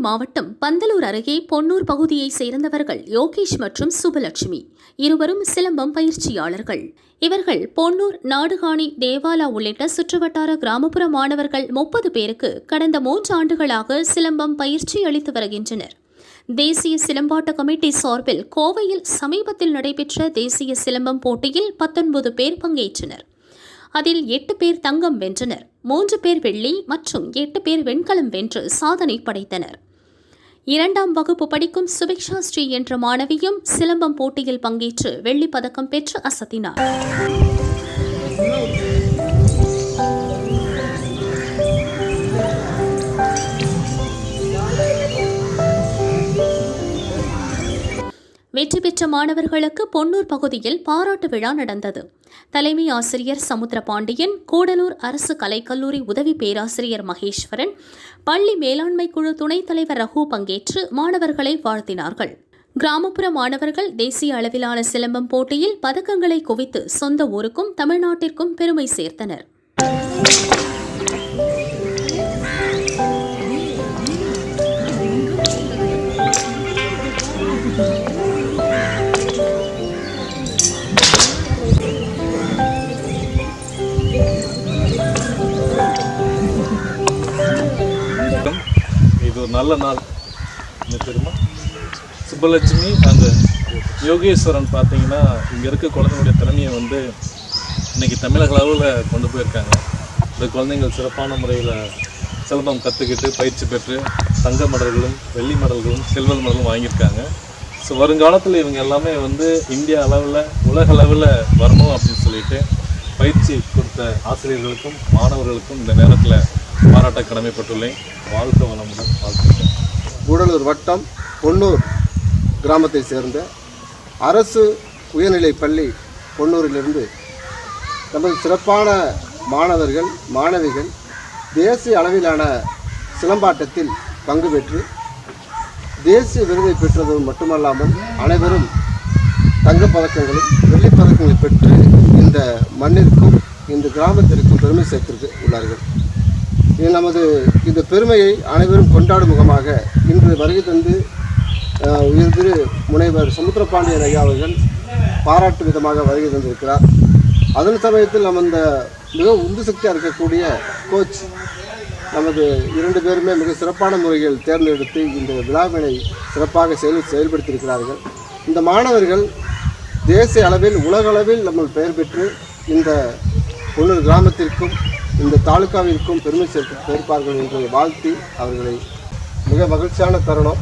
மாவட்டம் பந்தலூர் அருகே பொன்னூர் பகுதியைச் சேர்ந்தவர்கள் யோகேஷ் மற்றும் சுபலட்சுமி இருவரும் சிலம்பம் பயிற்சியாளர்கள். இவர்கள் பொன்னூர் நாடுகாணி தேவாலா உள்ளிட்ட சுற்றுவட்டார கிராமப்புற மாணவர்கள் முப்பது பேருக்கு கடந்த மூன்று ஆண்டுகளாக சிலம்பம் பயிற்சி அளித்து வருகின்றனர். தேசிய சிலம்பாட்ட கமிட்டி சார்பில் கோவையில் சமீபத்தில் நடைபெற்ற தேசிய சிலம்பம் போட்டியில் பத்தொன்பது பேர் பங்கேற்றனர். அதில் எட்டு பேர் தங்கம் வென்றனர். மூன்று பேர் வெள்ளி மற்றும் எட்டு பேர் வெண்கலம் வென்று சாதனை படைத்தனர். இரண்டாம் வகுப்பு படிக்கும் சுபிக்ஷா ஸ்ரீ என்ற மாணவியும் சிலம்பம் போட்டியில் பங்கேற்று வெள்ளிப் பதக்கம் பெற்று அசத்தினார். வெற்றி பெற்ற மாணவர்களுக்கு பொன்னூர் பகுதியில் பாராட்டு விழா நடந்தது. தலைமை ஆசிரியர் சமுத்திரபாண்டியன் கூடலூர் அரசு கலைக்கல்லூரி உதவி பேராசிரியர் மகேஸ்வரன் பள்ளி மேலாண்மை குழு துணைத் தலைவர் ரகு பங்கேற்று மாணவர்களை வாழ்த்தினார்கள். கிராமப்புற மாணவர்கள் தேசிய அளவிலான சிலம்பம் போட்டியில் பதக்கங்களை குவித்து சொந்த ஊருக்கும் தமிழ்நாட்டிற்கும் பெருமை சேர்த்தனர். இது ஒரு நல்ல நாள். என்ன தெரியுமா? சுப்பலட்சுமி அந்த யோகேஸ்வரன் பார்த்தீங்கன்னா இங்கே இருக்க குழந்தைங்களுடைய திறமையை வந்து இன்றைக்கி தமிழக அளவில் கொண்டு போயிருக்காங்க. இந்த குழந்தைங்கள் சிறப்பான முறையில் சிலம்பம் கற்றுக்கிட்டு பயிற்சி பெற்று தங்க மடல்களும் வெள்ளி மடல்களும் சில்வர் மடலும் வாங்கியிருக்காங்க. ஸோ வருங்காலத்தில் இவங்க எல்லாமே வந்து இந்தியா அளவில் உலக அளவில் வரணும் அப்படின்னு சொல்லிட்டு பயிற்சி கொடுத்த ஆசிரியர்களுக்கும் மாணவர்களுக்கும் இந்த நேரத்தில் பாராட்ட கடமைப்பட்டுள்ளேன். வாழ்க வளமுடன் வாழ்த்துக்கள். கூடலூர் வட்டம் பொன்னூர் கிராமத்தை சேர்ந்த அரசு உயர்நிலைப் பள்ளி பொன்னூரிலிருந்து நமது சிறப்பான மாணவர்கள் மாணவிகள் தேசிய அளவிலான சிலம்பாட்டத்தில் பங்கு பெற்று தேசிய விருதை பெற்றது மட்டுமல்லாமல் அனைவரும் தங்கப்பதக்கங்களும் வெள்ளிப்பதக்கங்களை பதக்கங்களை பெற்று இந்த மண்ணிற்கும் இந்த கிராமத்திற்கும் பெருமை சேர்த்திருக்கு உள்ளார்கள். இது நமது இந்த பெருமையை அனைவரும் கொண்டாடும் முகமாக இன்று வருகை தந்து அஹ், உயர் திரு முனைவர் சமுத்திரபாண்டியன் ஐயா அவர்கள் பாராட்டு விதமாக வருகை தந்திருக்கிறார். அதன் சமயத்தில் நம்ம இந்த மிக உந்து சக்தியாக இருக்கக்கூடிய கோச் நமது இரண்டு பேருமே மிக சிறப்பான முறையில் தேர்ந்தெடுத்து இந்த விழாவினை சிறப்பாக செயல் செயல்படுத்தியிருக்கிறார்கள். இந்த மாணவர்கள் தேசிய அளவில் உலக அளவில் நம்ம பெயர் பெற்று இந்த பொன்னூர் கிராமத்திற்கும் இந்த தாலுகாவிற்கும் பெருமை சேர்த்து சேர்ப்பார்கள் என்று வாழ்த்தி அவர்களை மிக மகிழ்ச்சியான தருணம்.